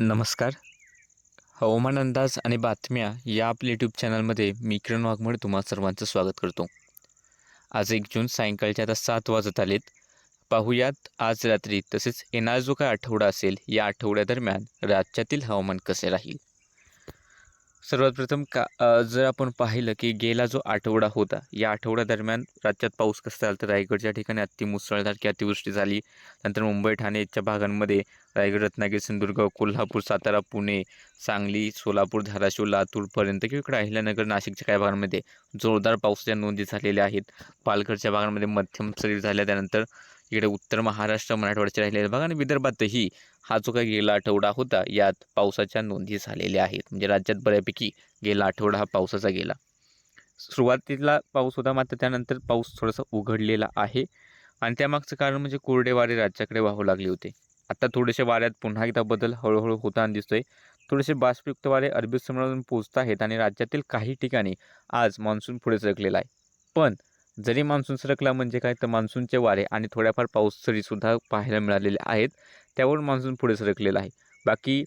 नमस्कार. हवामान अंदाज आणि बातम्या या आपल्या यूट्यूब चॅनलमध्ये मी किरण वाघमोडे तुम्हा सर्वांचं स्वागत करतो. आज एक जून सायंकाळच्या आता सात वाजत आलेत. पाहूयात आज रात्री तसेच येणारा जो काय आठवडा असेल या आठवड्यादरम्यान राज्यातील हवामान कसे राहील? सर्वात प्रथम का जर आपण पाहिलं की गेला जो आठवडा होता या आठवड्यादरम्यान राज्यात पाऊस कसा झाला तर रायगडच्या ठिकाणी अति मुसळधार की अतिवृष्टी झाली. नंतर मुंबई ठाणेच्या भागांमध्ये रायगड रत्नागिरी सिंधुदुर्ग कोल्हापूर सातारा पुणे सांगली सोलापूर धाराशिव लातूरपर्यंत किंवा इकडे अहिल्यानगर नाशिकच्या काही भागांमध्ये जोरदार पावसाच्या नोंदी झालेल्या आहेत. पालघरच्या भागांमध्ये मध्यम सरी झाल्या. त्यानंतर इकडे उत्तर महाराष्ट्र मराठवाड्याचे राहिलेले भाग आणि विदर्भातही हा जो काही गेला आठवडा होता यात पावसाच्या नोंदी झालेल्या आहेत. म्हणजे राज्यात बऱ्यापैकी गेला आठवडा हा पावसाचा गेला. सुरुवातीला पाऊस होता मात्र त्यानंतर पाऊस थोडासा उघडलेला आहे. आणि त्यामागचं कारण म्हणजे कोरडे वारे राज्याकडे वाहू लागले होते. आता थोडेसे वाऱ्यात पुन्हा एकदा बदल हळूहळू होताना दिसतोय. थोडेसे बाष्पयुक्त वारे अरबी समुद्रातून पोहोचत आहेत आणि राज्यातील काही ठिकाणी आज मान्सून पुढे सरकलेला आहे. पण जरी मान्सून सरकला म्हणजे काय तर मान्सूनचे वारे आणि थोड्याफार पाऊस सरीसुद्धा पाहायला मिळालेले आहेत त्यावर मान्सून पुढे सरकलेला आहे. बाकी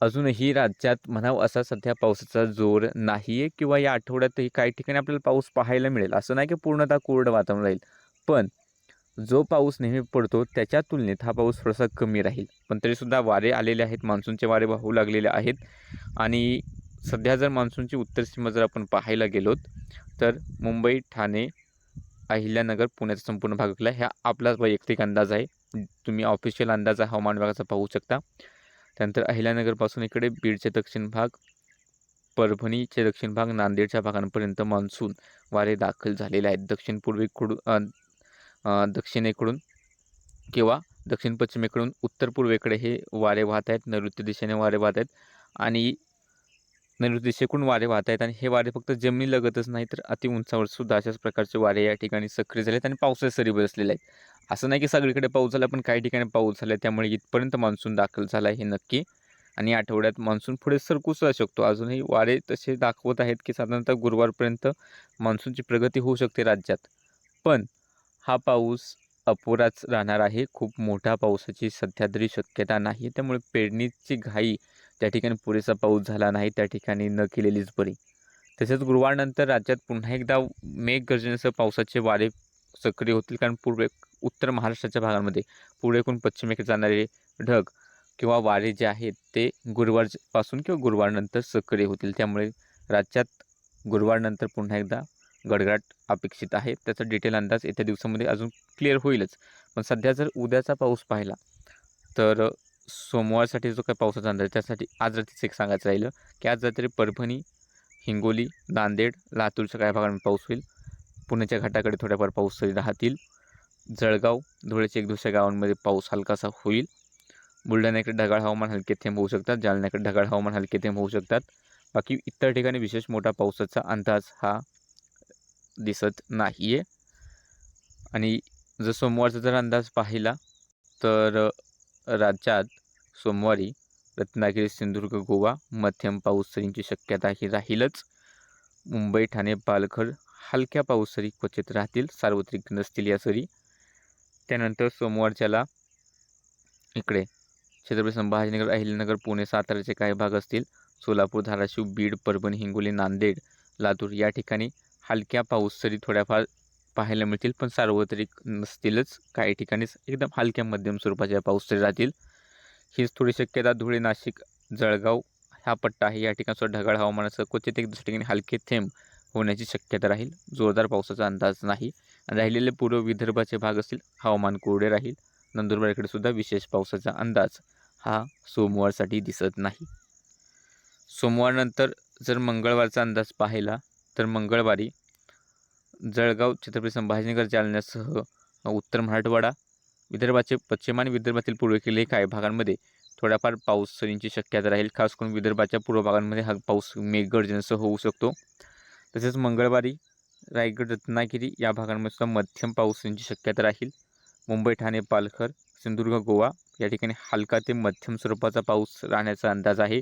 अजूनही राज्यात म्हणावं असा सध्या पावसाचा जोर नाही आहे किंवा या आठवड्यातही काही ठिकाणी आपल्याला पाऊस पाहायला मिळेल. असं नाही की पूर्णतः कोरडं वातावरण राहील पण जो पाऊस नेहमी पडतो त्याच्या तुलनेत हा पाऊस थोडासा कमी राहील. पण तरीसुद्धा वारे आलेले आहेत मान्सूनचे वारे वाहू लागलेले आहेत आणि सध्या जर मान्सूनची उत्तर सीमा जर आपण पाहायला गेलोत तर मुंबई ठाणे अहिल्यानगर पुण्याचा संपूर्ण भागातला ह्या आपला वैयक्तिक अंदाज आहे. तुम्ही ऑफिशियल अंदाज हा हवामान विभागाचा पाहू शकता. त्यानंतर अहिल्यानगरपासून इकडे बीडचे दक्षिण भाग परभणीचे दक्षिण भाग नांदेडच्या भागांपर्यंत मान्सून वारे दाखल झालेले आहेत. दक्षिण पूर्वेकडून दक्षिणेकडून किंवा दक्षिण पश्चिमेकडून उत्तर पूर्वेकडे हे वारे वाहत आहेत. नैऋत्य दिशेने वारे वाहत आहेत. आणि नैऋत्य एकूण वारे वाहत आहेत आणि हे वारे फक्त जमिनीलगतच नाही तर अति उंचावर सुद्धा अशाच प्रकारचे वारे या ठिकाणी सक्रिय झाले आहेत आणि पावसाच्या सरी बसलेले आहेत. असं नाही की सगळीकडे पाऊस झाला पण काही ठिकाणी पाऊस झाला त्यामुळे इथपर्यंत मान्सून दाखल झाला हे नक्की. आणि या आठवड्यात मान्सून पुढे सरकू राहू शकतो. अजूनही वारे तसे दाखवत आहेत की साधारणतः गुरुवारपर्यंत मान्सूनची प्रगती होऊ शकते राज्यात. पण हा पाऊस अपुराच राहणार आहे. खूप मोठ्या पावसाची सध्या तरी शक्यता नाही त्यामुळे पेरणीची घाई त्या ठिकाणी पुरेसा पाऊस झाला नाही त्या ठिकाणी न केलेलीच बरी. तसेच गुरुवारनंतर राज्यात पुन्हा एकदा मेघगर्जनेसह पावसाचे वारे सक्रिय होतील कारण पूर्वे उत्तर महाराष्ट्राच्या भागांमध्ये पूर्वेकडून पश्चिमेकडे जाणारे ढग किंवा वारे जे आहेत ते गुरुवारपासून किंवा गुरुवारनंतर सक्रिय होतील. त्यामुळे राज्यात गुरुवारनंतर पुन्हा एकदा गडगडाट अपेक्षित आहे. त्याचा डिटेल अंदाज येत्या दिवसामध्ये अजून क्लिअर होईलच. पण सध्या जर उद्याचा पाऊस पाहिला तर सोमवारसाठी जो काही पावसाचा अंदाज आहे त्यासाठी आज रात्रीच एक सांगायचं राहिलं की आज रात्री परभणी हिंगोली नांदेड लातूरच्या काही भागांमध्ये पाऊस होईल. पुण्याच्या घाटाकडे थोड्याफार पाऊस तरी राहतील. जळगाव धुळ्याच्या एक दुसऱ्या गावांमध्ये पाऊस हलकासा होईल. बुलढाण्याकडे ढगाळ हवामान हलके थेंब होऊ शकतात. जालन्याकडे ढगाळ हवामान हलके थेंब होऊ शकतात. बाकी इतर ठिकाणी विशेष मोठा पावसाचा अंदाज हा दिसत नाही आहे आणि जर सोमवारचा जर अंदाज पाहिला तर राज्यात सोमवारी रत्नागिरी सिंधुदुर्ग गोवा मध्यम पाऊस सरींची शक्यता ही राहीलच. मुंबई ठाणे पालघर हलक्या पाऊस सरी क्वचित राहतील सार्वत्रिक नसतील या सरी. त्यानंतर सोमवारच्याला इकडे छत्रपती संभाजीनगर अहिल्यानगर पुणे साताराचे काही भाग असतील. सोलापूर धाराशिव बीड परभणी हिंगोली नांदेड लातूर या ठिकाणी हलक्या पाऊस सरी थोड्याफार पाहायला मिळतील पण सार्वत्रिक नसतीलच. काही ठिकाणीच एकदम हलक्या मध्यम स्वरूपाच्या पाऊस सरी राहतील. हीच थोडी शक्यता धुळे नाशिक जळगाव हा पट्टा आहे. या ठिकाणचं ढगाळ हवामानाचं क्वचित एक दुसऱ्या ठिकाणी हलके थेंब होण्याची शक्यता राहील. जोरदार पावसाचा अंदाज नाही. राहिलेले पूर्व विदर्भाचे भाग असतील हवामान कोरडे राहील. नंदुरबारकडे सुद्धा विशेष पावसाचा अंदाज हा सोमवारसाठी दिसत नाही. सोमवारनंतर जर मंगळवारचा अंदाज पाहिला तर मंगळवारी जळगाव छत्रपती संभाजीनगर जालन्यासह उत्तर मराठवाडा विदर्भाचे पश्चिम आणि विदर्भातील पूर्वेकडील काही भागांमध्ये थोड्याफार पाऊस सरींची शक्यता राहील. खास करून विदर्भाच्या पूर्व भागांमध्ये हा पाऊस मेघगर्जनेसह होऊ शकतो. तसेच मंगळवारी रायगड रत्नागिरी या भागांमध्ये सुद्धा मध्यम पावसाची शक्यता राहील. मुंबई ठाणे पालघर सिंधुदुर्ग गोवा या ठिकाणी हलका ते मध्यम स्वरूपाचा पाऊस राहण्याचा अंदाज आहे.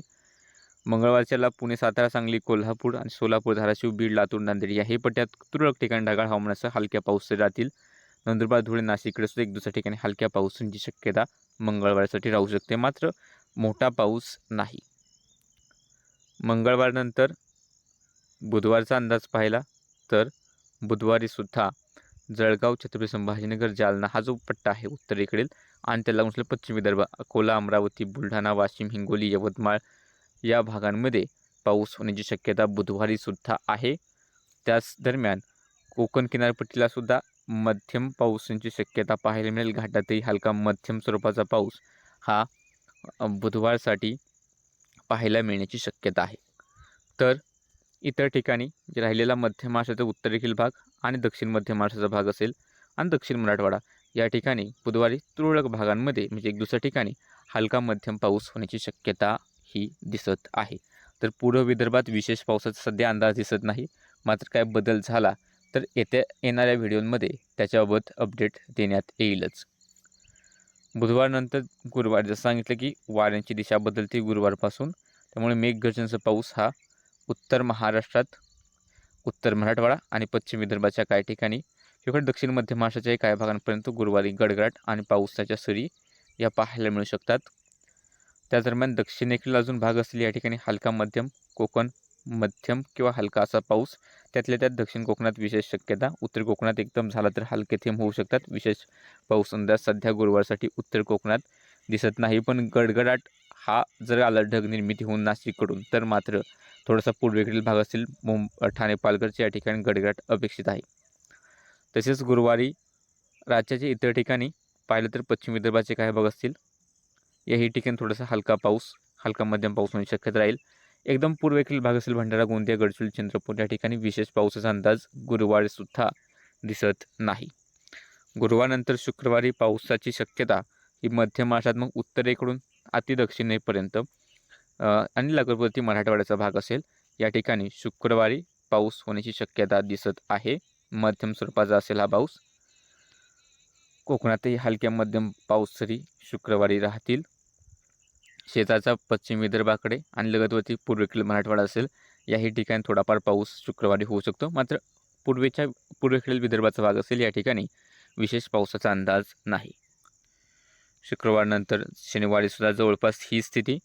मंगळवारच्याला पुणे सातारा सांगली कोल्हापूर आणि सोलापूर धाराशिव बीड लातूर नांदेड याही पट्ट्यात तुरळक ठिकाणी ढगाळ हवामानासह हलक्या पाऊस राहतील. नंदुरबार धुळे नाशिककडे सुद्धा एक दुसऱ्या ठिकाणी हलक्या पावसाची शक्यता मंगळवारसाठी राहू शकते. मात्र मोठा पाऊस नाही. मंगळवारनंतर बुधवारचा अंदाज पाहिला तर बुधवारीसुद्धा जळगाव छत्रपती संभाजीनगर जालना हा जो पट्टा आहे उत्तरेकडील आणि त्याला लागून पश्चिम विदर्भ अकोला अमरावती बुलढाणा वाशिम हिंगोली यवतमाळ या भागांमध्ये पाऊस होण्याची शक्यता बुधवारीसुद्धा आहे. त्याच दरम्यान कोकण किनारपट्टीलासुद्धा मध्यम पावसाची शक्यता पाहायला मिळेल. घाटातही हलका मध्यम स्वरूपाचा पाऊस हा बुधवारसाठी पाहायला मिळण्याची शक्यता आहे. तर इतर ठिकाणी जे राहिलेला मध्य महाराष्ट्राचा उत्तरेकडील भाग आणि दक्षिण मध्य महाराष्ट्राचा भाग असेल आणि दक्षिण मराठवाडा. या ठिकाणी बुधवारी तुरळक भागांमध्ये म्हणजे एक दुसऱ्या ठिकाणी हलका मध्यम पाऊस होण्याची शक्यता ही दिसत आहे. तर पूर्व विदर्भात विशेष पावसाचा सध्या अंदाज दिसत नाही. मात्र काय बदल झाला तर येत्या येणाऱ्या व्हिडिओमध्ये त्याच्याबाबत अपडेट देण्यात येईलच. बुधवारनंतर गुरुवार जसं सांगितलं की वाऱ्यांची दिशा बदलते गुरुवारपासून त्यामुळे मेघगर्जनचा पाऊस हा उत्तर महाराष्ट्रात उत्तर मराठवाडा आणि पश्चिम विदर्भाच्या काही ठिकाणी किंवा दक्षिण मध्य महाराष्ट्राच्याही काही भागांपर्यंत गुरुवारी गडगडाट आणि पावसाच्या सरी या पाहायला मिळू शकतात. त्या दरम्यान दक्षिणेकडील अजून भाग असलेले या ठिकाणी हलका मध्यम कोकण मध्यम किंवा हलका असा पाऊस. त्यातल्या त्यात दक्षिण कोकणात विशेष शक्यता. उत्तर कोकणात एकदम झाला तर हलके थेंब होऊ शकतात. विशेष पाऊस अंदाज सध्या गुरुवारसाठी उत्तर कोकणात दिसत नाही पण गडगडाट हा जर आला ढग निर्मिती होऊन नाशिककडून तर मात्र थोडासा पूर्वेकडील भाग असतील. मुंब ठाणे पालघरच्या या ठिकाणी गडगडाट अपेक्षित आहे. तसेच गुरुवारी राज्याच्या इतर ठिकाणी पाहिलं तर पश्चिम विदर्भाचे काही भाग असतील. याही ठिकाणी थोडासा हलका पाऊस हलका मध्यम पाऊस होण्याची शक्यता राहील. एकदम पूर्वेकडील भाग असेल भंडारा गोंदिया गडचिरोली चंद्रपूर या ठिकाणी विशेष पावसाचा अंदाज गुरुवारीसुद्धा दिसत नाही. गुरुवारनंतर शुक्रवारी पावसाची शक्यता ही मध्य महाराष्ट्रात मग उत्तरेकडून अतिदक्षिणेपर्यंत आणि लगतवरती मराठवाड्याचा भाग असेल या ठिकाणी शुक्रवारी पाऊस होण्याची शक्यता दिसत आहे. मध्यम स्वरूपाचा असेल हा पाऊस. कोकणातही हलक्या मध्यम पाऊस सरी शुक्रवारी राहतील. शेजारचा पश्चिम विदर्भाकडे आणि लगतवरती पूर्वेकडील मराठवाडा असेल याही ठिकाणी थोडाफार पाऊस शुक्रवारी होऊ शकतो. मात्र पूर्वेच्या पूर्वेकडील विदर्भाचा भाग असेल या ठिकाणी विशेष पावसाचा अंदाज नाही. शुक्रवारनंतर शनिवारीसुद्धा जवळपास ही स्थिती.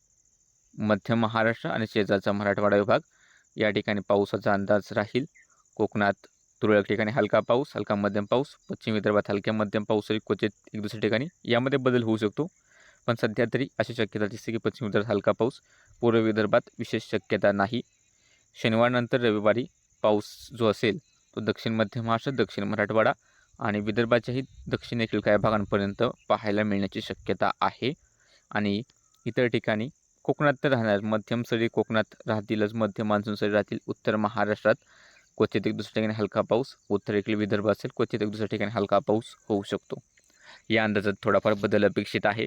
मध्य महाराष्ट्र आणि शेजारचा मराठवाडा विभाग या ठिकाणी पावसाचा अंदाज राहील. कोकणात तुरळक ठिकाणी हलका पाऊस हलका मध्यम पाऊस पश्चिम विदर्भात हलक्या मध्यम पाऊस क्वचित एक दुसऱ्या ठिकाणी. यामध्ये बदल होऊ शकतो. पण सध्या तरी अशी शक्यता दिसते की पश्चिम विदर्भात हलका पाऊस पूर्व विदर्भात विशेष शक्यता नाही. शनिवारनंतर रविवारी पाऊस जो असेल तो दक्षिण मध्य महाराष्ट्र दक्षिण मराठवाडा आणि विदर्भाच्याही दक्षिणेकडील काही भागांपर्यंत पाहायला मिळण्याची शक्यता आहे. आणि इतर ठिकाणी कोकणात तर राहणार मध्यम सरी कोकणात राहतीलच मध्य मान्सून सरी राहतील उत्तर महाराष्ट्रात क्वचित एक दुसऱ्या ठिकाणी हलका पाऊस उत्तरेकडील विदर्भ असेल क्वचित एक दुसऱ्या ठिकाणी हलका पाऊस होऊ शकतो. या अंदाजात थोडाफार बदल अपेक्षित आहे.